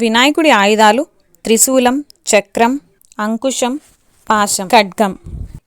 వినాయకుడి ఆయుధాలు త్రిశూలం చక్రం అంకుశం పాశం ఖడ్గం.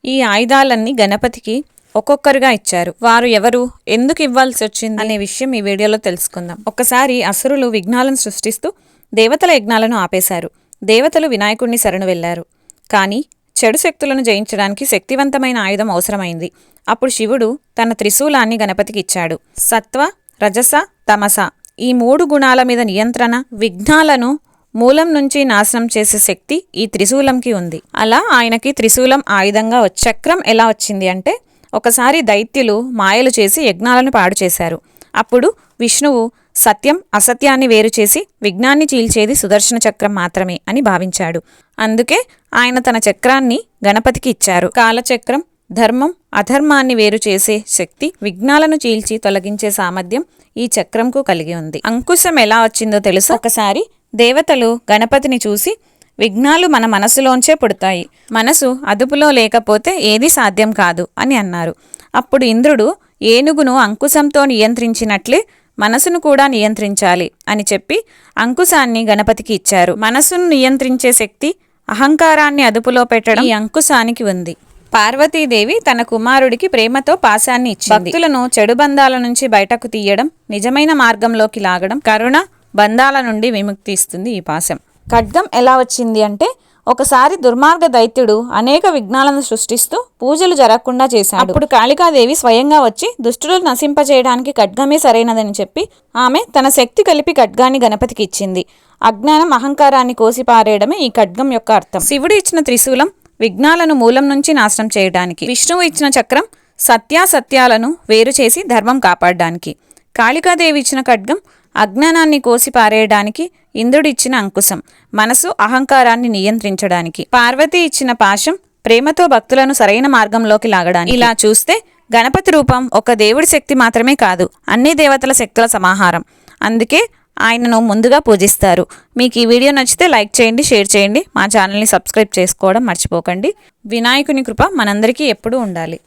ఈ ఆయుధాలన్నీ గణపతికి ఒక్కొక్కరుగా ఇచ్చారు. వారు ఎవరు? ఎందుకు ఇవ్వాల్సి వచ్చింది? అనే విషయం ఈ వీడియోలో తెలుసుకుందాం. ఒకసారి అసురులు విఘ్నాలను సృష్టిస్తూ దేవతల యజ్ఞాలను ఆపేశారు. దేవతలు వినాయకుడిని శరణు వెళ్ళారు కానీ చెడు శక్తులను జయించడానికి శక్తివంతమైన ఆయుధం అవసరమైంది. అప్పుడు శివుడు తన త్రిశూలాన్ని గణపతికి ఇచ్చాడు. సత్వ రజస తమస. ఈ మూడు గుణాల మీద నియంత్రణ విఘ్నాలను మూలం నుంచి నాశనం చేసే శక్తి ఈ త్రిశూలంకి ఉంది. అలా ఆయనకి త్రిశూలం ఆయుధంగా చక్రం ఎలా వచ్చింది అంటే ఒకసారి దైత్యులు మాయలు చేసి యజ్ఞాలను పాడు చేశారు. అప్పుడు విష్ణువు సత్యం అసత్యాన్ని వేరు చేసి విఘ్నాన్ని చీల్చేది సుదర్శన చక్రం మాత్రమే అని భావించాడు. అందుకే ఆయన తన చక్రాన్ని గణపతికి ఇచ్చారు. కాలచక్రం ధర్మం అధర్మాన్ని వేరు చేసే శక్తి విఘ్నాలను చీల్చి తొలగించే సామర్థ్యం ఈ చక్రంకు కలిగి ఉంది. అంకుశం ఎలా వచ్చిందో తెలుసు? ఒకసారి దేవతలు గణపతిని చూసి విఘ్నాలు మన మనసులోంచే పుడతాయి. మనసు అదుపులో లేకపోతే ఏది సాధ్యం కాదు అని అన్నారు. అప్పుడు ఇంద్రుడు ఏనుగును అంకుశంతో నియంత్రించినట్లే మనసును కూడా నియంత్రించాలి అని చెప్పి అంకుశాన్ని గణపతికి ఇచ్చారు. మనసును నియంత్రించే శక్తి అహంకారాన్ని అదుపులో పెట్టడం ఈ అంకుశానికి ఉంది. పార్వతీదేవి తన కుమారుడికి ప్రేమతో పాశాన్ని ఇచ్చింది. భక్తులను చెడు బంధాల నుంచి బయటకు తీయడం నిజమైన మార్గంలోకి లాగడం కరుణ బంధాల నుండి విముక్తి ఇస్తుంది ఈ పాశం. ఖడ్గం ఎలా వచ్చింది అంటే ఒకసారి దుర్మార్గ దైత్యుడు అనేక విఘ్నాలను సృష్టిస్తూ పూజలు జరగకుండా చేశాడు. అప్పుడు కాళికాదేవి స్వయంగా వచ్చి దుష్టులను నశింపజేయడానికి ఖడ్గమే సరైనదని చెప్పి ఆమె తన శక్తి కలిపి ఖడ్గాన్ని గణపతికి ఇచ్చింది. అజ్ఞానం అహంకారాన్ని కోసిపారేయడమే ఈ ఖడ్గం యొక్క అర్థం. శివుడు ఇచ్చిన త్రిశూలం విఘ్నాలను మూలం నుంచి నాశనం చేయడానికి. విష్ణువు ఇచ్చిన చక్రం సత్యాసత్యాలను వేరు చేసి ధర్మం కాపాడడానికి. కాళికాదేవి ఇచ్చిన ఖడ్గం అజ్ఞానాన్ని కోసి పారేయడానికి ఇంద్రుడిచ్చిన అంకుశం. మనసు అహంకారాన్ని నియంత్రించడానికి. పార్వతి ఇచ్చిన పాశం ప్రేమతో భక్తులను సరైన మార్గంలోకి లాగడానికి. ఇలా చూస్తే గణపతి రూపం ఒక దేవుడి శక్తి మాత్రమే కాదు అన్ని దేవతల శక్తుల సమాహారం. అందుకే ఆయనను ముందుగా పూజిస్తారు. మీకు ఈ వీడియో నచ్చితే లైక్ చేయండి షేర్ చేయండి. మా ఛానల్ని సబ్స్క్రైబ్ చేసుకోవడం మర్చిపోకండి. వినాయకుని కృప మనందరికీ ఎప్పుడూ ఉండాలి.